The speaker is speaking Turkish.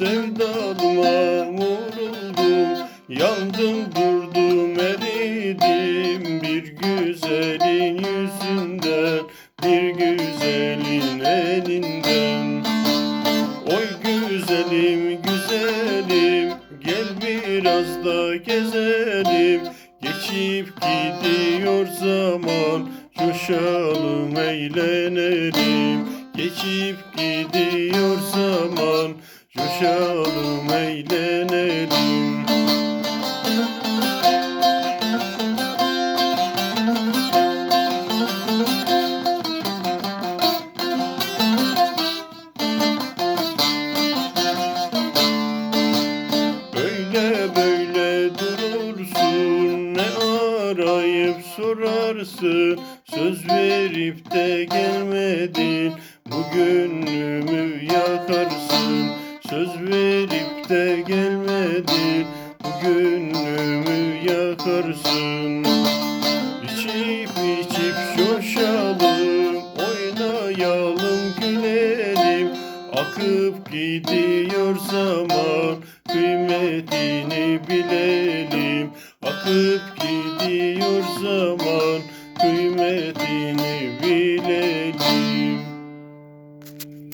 sevdalıma vuruldum. Yandım durdum eridim bir güzelin yüzünden Bir güzelin elinden. Oy güzelim güzelim Gel biraz da gezelim. Geçip gidiyor zaman Coşalım eğlenelim Geçip gidiyor zaman Coşalım eğlenelim. Böyle böyle durursun ne arayıp sorarsın. Söz verip de gelmedin bugünümü yakarsın. Söz verip de gelmedin. Bugünümü yakarsın. İçip içip coşalım oynayalım gülelim. Akıp gidiyor zaman kıymetini bilelim. Akıp gidiyor zaman kıymetini bilelim